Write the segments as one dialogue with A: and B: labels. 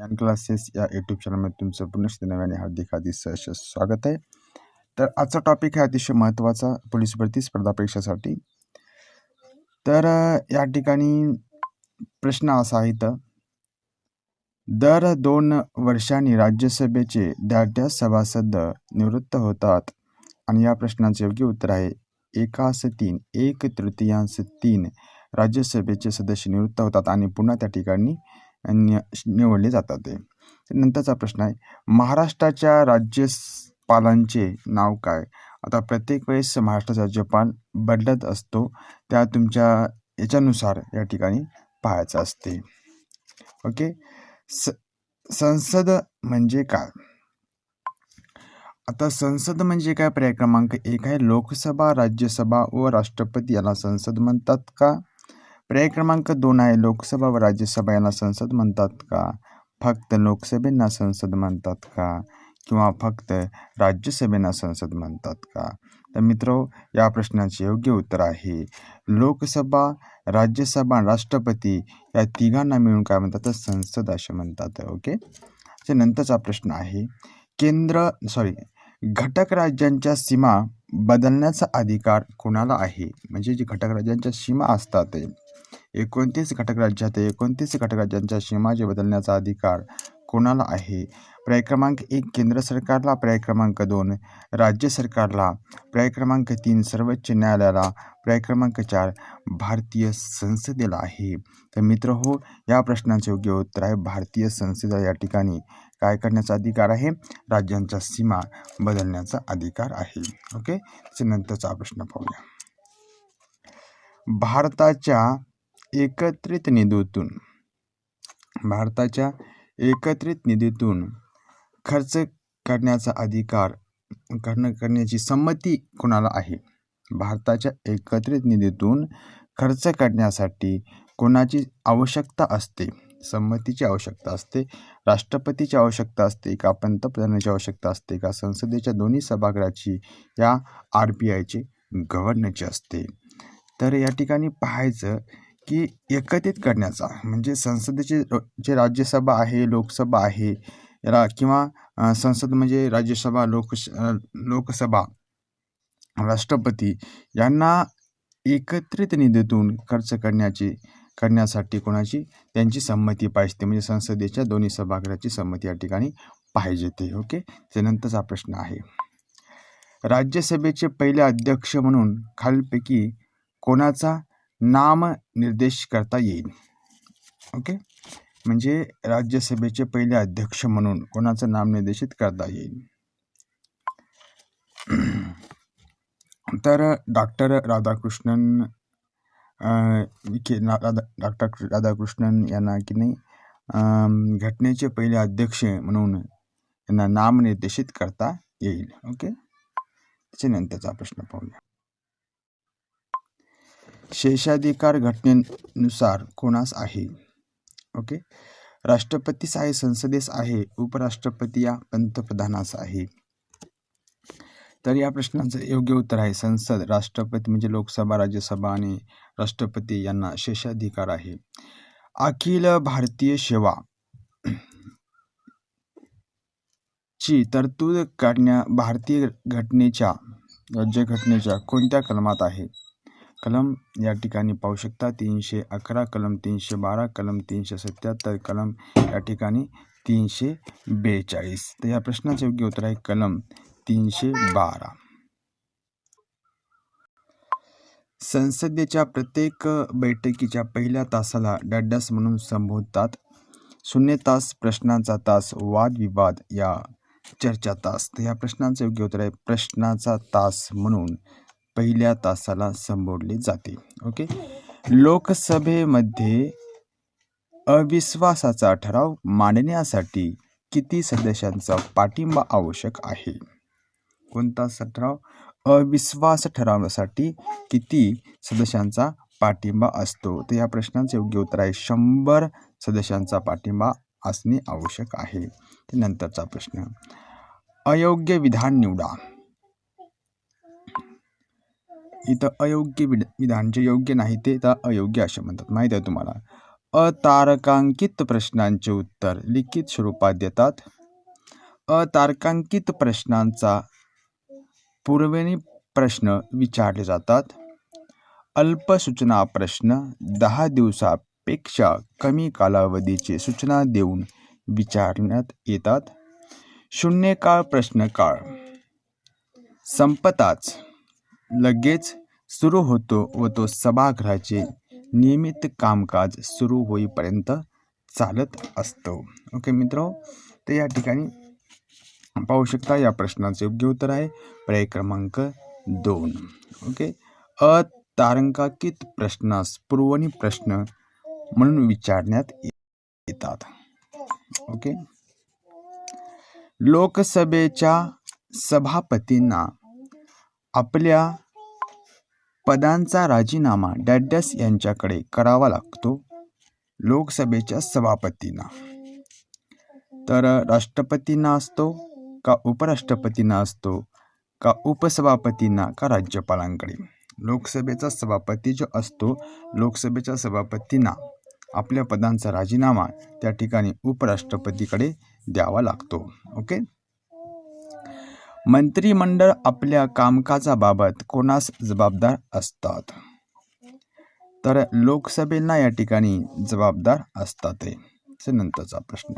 A: ज्ञान क्लासेस या यूट्यूब चॅनलमध्ये तुमचं पुनश्च नव्याने हार्दिक हार्दिक सहर्ष स्वागत आहे. तर आजचा टॉपिक आहे अतिशय महत्त्वाचा पोलीस भरती स्पर्धा परीक्षेसाठी. तर या ठिकाणी प्रश्न असा आहे तर दर दोन वर्षांनी राज्यसभेचे दाट्या सभासद निवृत्त होतात. आणि या प्रश्नाचे योग्य उत्तर आहे एकास तीन एक तृतीयांश तीन राज्यसभेचे सदस्य निवृत्त होतात आणि पुन्हा त्या ठिकाणी नि- निवडले जातात ते. नंतरचा प्रश्न आहे महाराष्ट्राच्या राज्यपालांचे नाव काय? आता प्रत्येक वेळेस महाराष्ट्राचा राज्यपाल बदलत असतो त्या तुमच्या याच्यानुसार या ठिकाणी पाहायचं असते. ओके? स संसद म्हणजे काय? आता संसद म्हणजे काय? पर्याय क्रमांक एक आहे लोकसभा राज्यसभा व राष्ट्रपती याला संसद म्हणतात का? पर्याय क्रमांक दोन आहे लोकसभा व राज्यसभा यांना संसद म्हणतात का? फक्त लोकसभेंना संसद म्हणतात का? किंवा फक्त राज्यसभेना संसद म्हणतात का? तर मित्र या प्रश्नाचे योग्य उत्तर आहे. लोकसभा राज्यसभा राष्ट्रपती या तिघांना मिळून काय म्हणतात? तर संसद असे म्हणतात. ओके? नंतरचा प्रश्न आहे केंद्र सॉरी घटक राज्यांच्या सीमा बदलण्याचा अधिकार कोणाला आहे? म्हणजे जे घटक राज्यांच्या सीमा असतात एकोणतीस घटक राज्यात एकोणतीस घटक राज्यांच्या सीमाचे बदलण्याचा अधिकार कोणाला आहे? पर्याय क्रमांक एक केंद्र सरकारला. पर्याय क्रमांक दोन राज्य सरकारला. पर्याय क्रमांक तीन सर्वोच्च न्यायालयाला. पर्याय क्रमांक चार भारतीय संसदेला आहे. तर मित्र हो या प्रश्नाचे योग्य उत्तर आहे. भारतीय संसदेला या ठिकाणी काय करण्याचा अधिकार आहे? राज्यांच्या सीमा बदलण्याचा अधिकार आहे. ओके? त्याच्यानंतरचा प्रश्न पाहूया. भारताच्या एकत्रित निधीतून. भारताच्या एकत्रित निधीतून खर्च करण्याचा अधिकार करणं करण्याची संमती कोणाला आहे? भारताच्या एकत्रित निधीतून खर्च करण्यासाठी कोणाची आवश्यकता असते? संमतीची आवश्यकता असते राष्ट्रपतीची आवश्यकता असते का पंतप्रधानाची आवश्यकता असते का संसदेच्या दोन्ही सभागृहाची या आर बी आयची गव्हर्नरची असते? तर या ठिकाणी पाहायचं की एकत्रित करण्याचा. म्हणजे संसदेचे जे राज्यसभा आहे लोकसभा आहे याला किंवा संसद म्हणजे राज्यसभा लोकश लोकसभा राष्ट्रपती यांना एकत्रित निधीतून खर्च करण्याची करण्यासाठी कोणाची? त्यांची संमती पाहिजे. म्हणजे संसदेच्या दोन्ही सभागृहाची संमती या ठिकाणी पाहिजे ते. ओके? त्यानंतरचा प्रश्न आहे. राज्यसभेचे पहिले अध्यक्ष म्हणून खालपैकी कोणाचा नाम निर्देश करता येईल. ओके म्हणजे राज्यसभेचे पहिले अध्यक्ष म्हणून कोणाचं नाम निर्देशित करता येईल? तर डॉक्टर राधाकृष्णन विखे ना राधा डॉक्टर राधाकृष्णन यांना की नाही घटनेचे पहिले अध्यक्ष म्हणून यांना नामनिर्देशित करता येईल. ओके त्याच्यानंतरचा प्रश्न पाहूया. शेषाधिकार घटनेनुसार कोणास आहे? ओके? राष्ट्रपतीस आहे संसदेस आहे उपराष्ट्रपती या पंतप्रधानास आहे. तर या प्रश्नाचं योग्य उत्तर आहे संसद राष्ट्रपती म्हणजे लोकसभा राज्यसभा आणि राष्ट्रपती यांना शेषाधिकार आहे. अखिल भारतीय सेवा ची तरतूद करण्या भारतीय घटनेच्या राज्यघटनेच्या कोणत्या कलमात आहे? कलम या ठिकाणी पाहू शकता. तीनशे अकरा कलम तीनशे बारा कलम तीनशे सत्याहत्तर कलम या ठिकाणी तीनशे बेचाळीस. तर या प्रश्नाचे योग्य उत्तर आहे कलम तीनशे बारा. संसदेच्या प्रत्येक बैठकीच्या पहिल्या तासाला डड्डास म्हणून संबोधतात. शून्य तास प्रश्नांचा तास वादविवाद या चर्चा तास. तर या प्रश्नांचं योग्य उत्तर आहे प्रश्नाचा तास म्हणून. पहिल्या तासाला संबोधले जाते. ओके लोकसभेमध्ये अविश्वासाचा ठराव मांडण्यासाठी किती सदस्यांचा पाठिंबा आवश्यक आहे? कोणता ठराव अविश्वास ठरावासाठी किती सदस्यांचा पाठिंबा असतो? तर या प्रश्नाचं योग्य उत्तर आहे शंभर सदस्यांचा पाठिंबा असणे आवश्यक आहे. नंतरचा प्रश्न. अयोग्य विधान निवडा. इथं अयोग्य विध विधान जे योग्य नाही ते तर अयोग्य असे म्हणतात. माहीत आहे तुम्हाला? अतारकांकित प्रश्नांचे उत्तर लिखित स्वरूपात देतात. अतारकांकित प्रश्नांचा पूर्वेनी प्रश्न विचारले जातात. अल्प सूचना प्रश्न दहा दिवसापेक्षा कमी कालावधीचे सूचना देऊन विचारण्यात येतात. शून्यकाळ प्रश्नकाळ संपताच. लगेच सुरू होतो व तो सभागृहाचे नियमित कामकाज सुरू होईपर्यंत चालत असतो. ओके मित्र तर या ठिकाणी पाहू शकता या प्रश्नाचं योग्य उत्तर आहे. पर्याय क्रमांक दोन. ओके? अतारंकाकित प्रश्नास पूर्वणी प्रश्न म्हणून विचारण्यात येतात. ओके? लोकसभेच्या सभापतींना आपल्या पदांचा राजीनामा डॅडस यांच्याकडे करावा लागतो लोकसभेच्या सभापतींना. तर राष्ट्रपतींना असतो का उपराष्ट्रपतींना असतो का उपसभापतींना का राज्यपालांकडे? लोकसभेचा सभापती जो असतो लोकसभेच्या सभापतींना आपल्या पदांचा राजीनामा त्या ठिकाणी उपराष्ट्रपतीकडे द्यावा लागतो. ओके? मंत्रिमंडळ आपल्या कामकाजाबाबत कोणास जबाबदार असतात? तर लोकसभेला या ठिकाणी जबाबदार असतात हे. नंतरचा प्रश्न.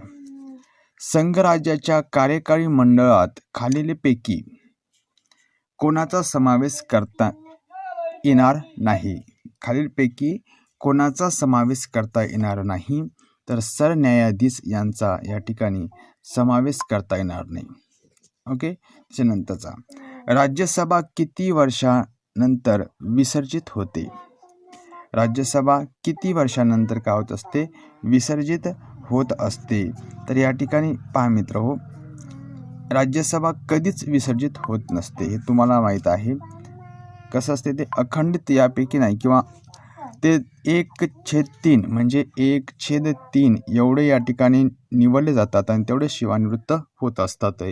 A: संघराज्याच्या कार्यकारी मंडळात खालीलपैकी कोणाचा समावेश करता येणार नाही? खालीलपैकी कोणाचा समावेश करता येणार नाही? तर सरन्यायाधीश यांचा या ठिकाणी समावेश करता येणार नाही. ओके? त्याच्यानंतरचा. राज्यसभा किती वर्षानंतर विसर्जित होते? राज्यसभा किती वर्षानंतर काय होत असते? विसर्जित होत असते. तर या ठिकाणी पहा मित्र हो. राज्यसभा कधीच विसर्जित होत नसते हे तुम्हाला माहीत आहे. कसं असते ते अखंडित यापैकी नाही किंवा ते एक छेद तीन म्हणजे एक छेद तीन एवढे या ठिकाणी निवडले जातात आणि तेवढे शिवानिवृत्त होत असतात.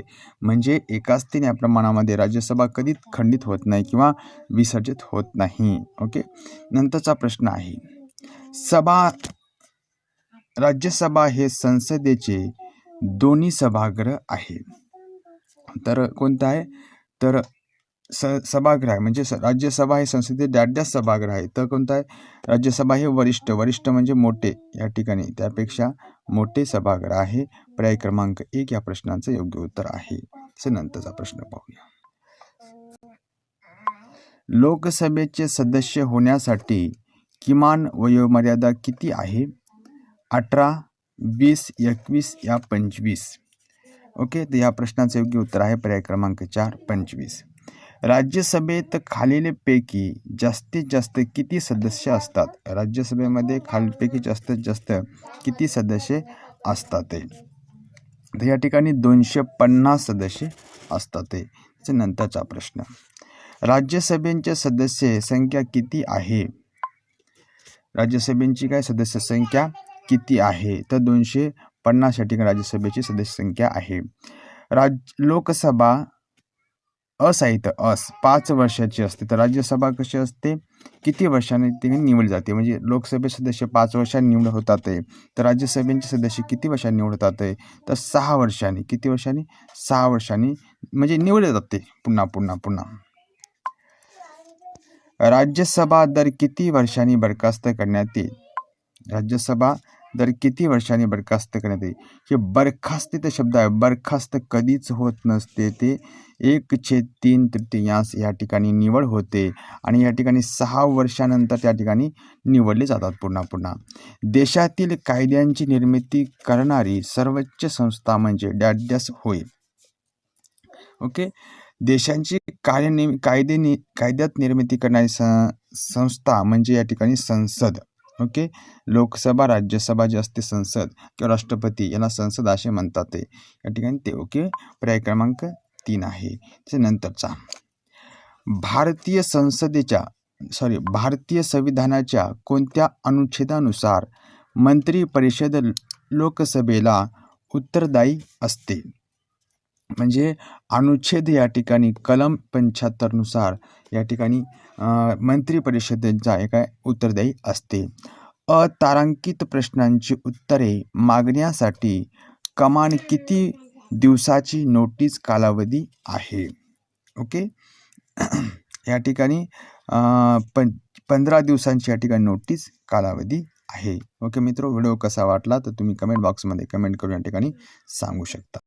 A: म्हणजे एकाच तीन या प्रमाणामध्ये राज्यसभा कधीच खंडित होत नाही किंवा विसर्जित होत नाही. ओके? नंतरचा प्रश्न आहे. सभा राज्यसभा हे संसदेचे दोन्ही सभागृह आहे. तर कोणतं आहे? तर स सभागृह आहे. म्हणजे स राज्यसभा हे संसदेचे डाड्या सभागृह आहे. तर कोणतं आहे? राज्यसभा हे वरिष्ठ वरिष्ठ म्हणजे मोठे या ठिकाणी. त्यापेक्षा मोठे सभागृह आहे. पर्याय क्रमांक एक या प्रश्नाचं योग्य उत्तर आहे. नंतरचा प्रश्न पाहूया. लोकसभेचे सदस्य होण्यासाठी किमान वयोमर्यादा किती आहे? अठरा वीस एकवीस या पंचवीस. ओके तर या प्रश्नाचं योग्य उत्तर आहे. पर्याय क्रमांक चार पंचवीस. राज्यसभेत खालीलपैकी जास्तीत जास्त किती सदस्य असतात? राज्यसभेमध्ये खालीलपैकी जास्तीत जास्त किती सदस्य असतात? तर या ठिकाणी दोनशे पन्नास सदस्य असतात. त्याच्या नंतरचा प्रश्न. राज्यसभेंच्या सदस्य संख्या किती आहे? राज्यसभेची काय सदस्य संख्या किती आहे? तर दोनशे पन्नास या ठिकाणी राज्यसभेची सदस्य संख्या आहे. राज लोकसभा अस आहे तर अस. पाच वर्षाची असते. तर राज्यसभा कशी असते? किती वर्षाने ती निवडली जाते? म्हणजे लोकसभे सदस्य पाच वर्षांनी निवड होतात आहे तर राज्यसभेचे सदस्य किती वर्षांनी निवड होतात तर सहा वर्षांनी. किती वर्षांनी? सहा वर्षांनी. म्हणजे निवडले जाते पुन्हा पुन्हा पुन्हा. राज्यसभा दर किती वर्षांनी बरखास्त करण्यात येईल? राज्यसभा दर किती वर्षांनी बरखास्त करण्यात येईल? हे बरखास्तीत शब्द आहे. बरखास्त कधीच होत नसते. ते एक छेद तीन तृतीयांश या ठिकाणी निवड होते आणि या ठिकाणी सहा वर्षानंतर त्या ठिकाणी निवडले जातात पुन्हा पुन्हा. देशातील कायद्यांची निर्मिती करणारी सर्वोच्च संस्था म्हणजे डॅड्यास होय. ओके? देशांची कार्य कायदे नि कायद्यात निर्मिती करणारी संस्था म्हणजे या ठिकाणी संसद. ओके? लोकसभा राज्यसभा जे असते संसद किंवा राष्ट्रपती याला संसद असे म्हणतात ते. या ठिकाणी ते ओके? पर्याय क्रमांक तीन आहे. त्याच्यानंतरचा. भारतीय संसदेच्या सॉरी भारतीय संविधानाच्या कोणत्या अनुच्छेदानुसार मंत्री परिषद लोकसभेला उत्तरदायी असते? म्हणजे अनुच्छेद या ठिकाणी कलम पंच्याहत्तरनुसार या ठिकाणी मंत्री परिषदेचा एका उत्तरदायी असते. अतारांकित प्रश्नांची उत्तरे मागण्यासाठी कमान किती दिवसाची नोटीस कालावधी आहे? ओके? या ठिकाणी पं पंधरा दिवसांची या ठिकाणी नोटीस कालावधी आहे. ओके मित्र व्हिडिओ कसा वाटला तर तुम्ही कमेंट बॉक्समध्ये कमेंट करून या ठिकाणी सांगू शकता.